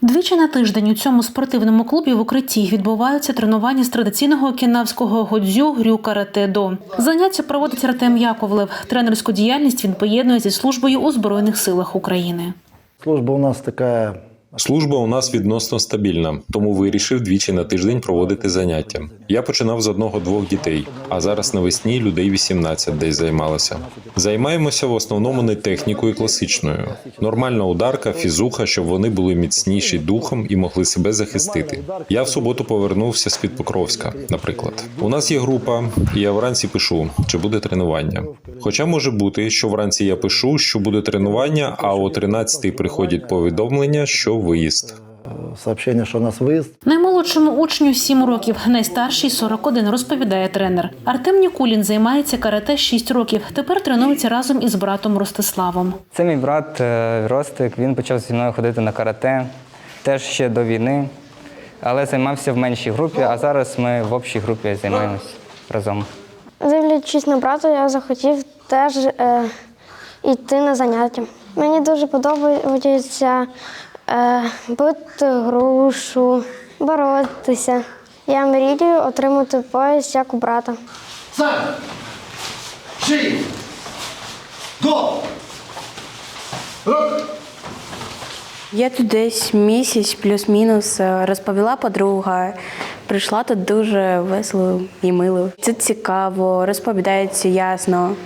Двічі на тиждень у цьому спортивному клубі в укритті відбуваються тренування з традиційного кінавського годзю грю каратедо. Заняття проводить Артем Яковлев. Тренерську діяльність він поєднує зі службою у Збройних силах України. Служба у нас такая Служба у нас відносно стабільна, тому вирішив двічі на тиждень проводити заняття. Я починав з одного-двох дітей, а зараз навесні людей 18 десь займалося. Займаємося в основному не технікою класичною. Нормальна ударка, фізуха, щоб вони були міцніші духом і могли себе захистити. Я в суботу повернувся з під Покровська, наприклад. У нас є група, і я вранці пишу, чи буде тренування. Хоча може бути, що вранці я пишу, що буде тренування, а о 13 приходять повідомлення, що виїзд. э, сообщение, что у нас выезд. Наймолодшому учню 7 років, найстарший 41, розповідає тренер. Артем Нікулін займається карате 6 років. Тепер тренується разом із братом Ростиславом. Це мій брат е, Ростик. Він почав зі мною ходити на карате теж ще до війни, але займався в меншій групі, а зараз ми в общій групі займаємось разом. Дивлячись на брата, я захотів теж е, йти на заняття. Мені дуже подобається е, бити грушу, боротися. Я мрію отримати пояс як у брата. Сам! До! Рук! Я тут десь місяць плюс-мінус е, розповіла подруга. Прийшла тут дуже весело і мило. Це цікаво, розповідається ясно.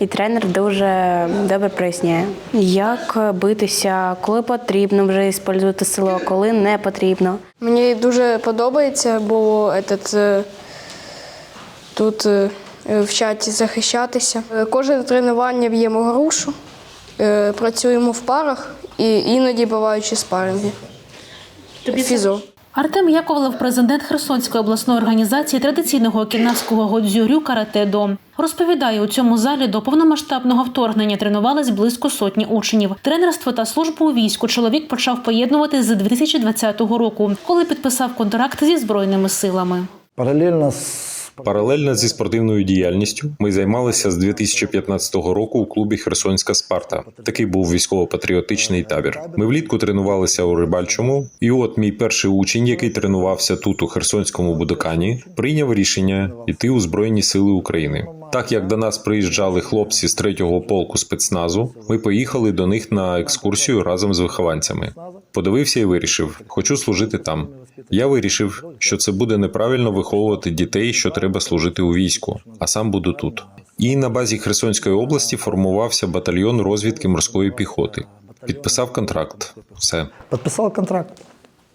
І тренер дуже добре проясняє, як битися, коли потрібно вже використовувати силу, а коли не потрібно. Мені дуже подобається, бо этот, е, тут е, вчать захищатися. Кожне тренування б'ємо грушу, е, працюємо в парах і іноді буваючи спаринги. Фізо. Артем Яковлев, президент Херсонської обласної організації традиційного кінавського годзюрю каратедо. розповідає, у цьому залі до повномасштабного вторгнення тренувались близько сотні учнів. Тренерство та службу у війську чоловік почав поєднувати з 2020 року, коли підписав контракт зі збройними силами. Паралельно с Паралельно зі спортивною діяльністю ми займалися з 2015 року у клубі Херсонська Спарта. Такий був військово-патріотичний табір. Ми влітку тренувалися у рибальчому, і от мій перший учень, який тренувався тут у Херсонському Будокані, прийняв рішення йти у Збройні Сили України. Так як до нас приїжджали хлопці з 3-го полку спецназу, ми поїхали до них на екскурсію разом з вихованцями. Подивився і вирішив, хочу служити там. Я вирішив, що це буде неправильно виховувати дітей, що треба служити у війську, а сам буду тут. І на базі Херсонської області формувався батальйон розвідки морської піхоти. Підписав контракт. Все. подписал контракт.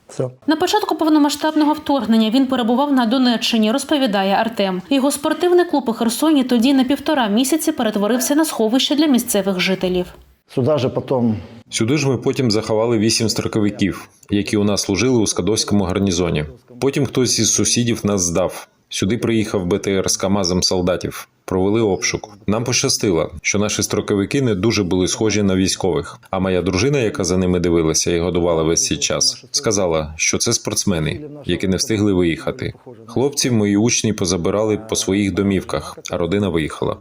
Все. На початку повномасштабного вторгнення він перебував на Донеччині, розповідає Артем. Його спортивний клуб у Херсоні тоді на півтора місяці перетворився на сховище для місцевих жителів. Сюда же потом Сюди ж ми потім заховали вісім строковиків, які у нас служили у Скадовському гарнізоні. Потім хтось із сусідів нас здав. Сюди приїхав БТР з КАМАЗом солдатів. Провели обшук. Нам пощастило, що наші строковики не дуже були схожі на військових. А моя дружина, яка за ними дивилася і годувала весь цей час, сказала, що це спортсмени, які не встигли виїхати. Хлопців мої учні позабирали по своїх домівках, а родина виїхала.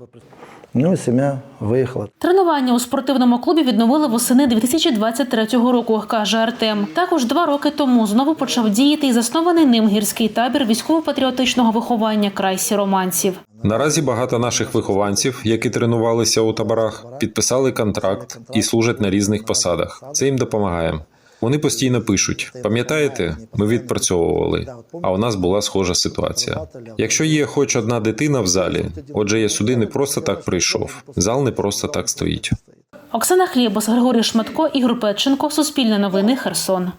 Ну, и семья выехала. Тренування у спортивному клубі відновили восени 2023 року, каже Артем. Також два роки тому знову почав діяти і заснований ним гірський табір військово-патріотичного виховання край сіроманців. Наразі багато наших вихованців, які тренувалися у таборах, підписали контракт і служать на різних посадах. Це їм допомагає. Вони постійно пишуть: пам'ятаєте, ми відпрацьовували, а у нас була схожа ситуація. Якщо є хоч одна дитина в залі, отже, я сюди не просто так прийшов. Зал не просто так стоїть. Оксана Хлібос, Григорій Шматко, Ігор Петченко, Суспільне новини, Херсон.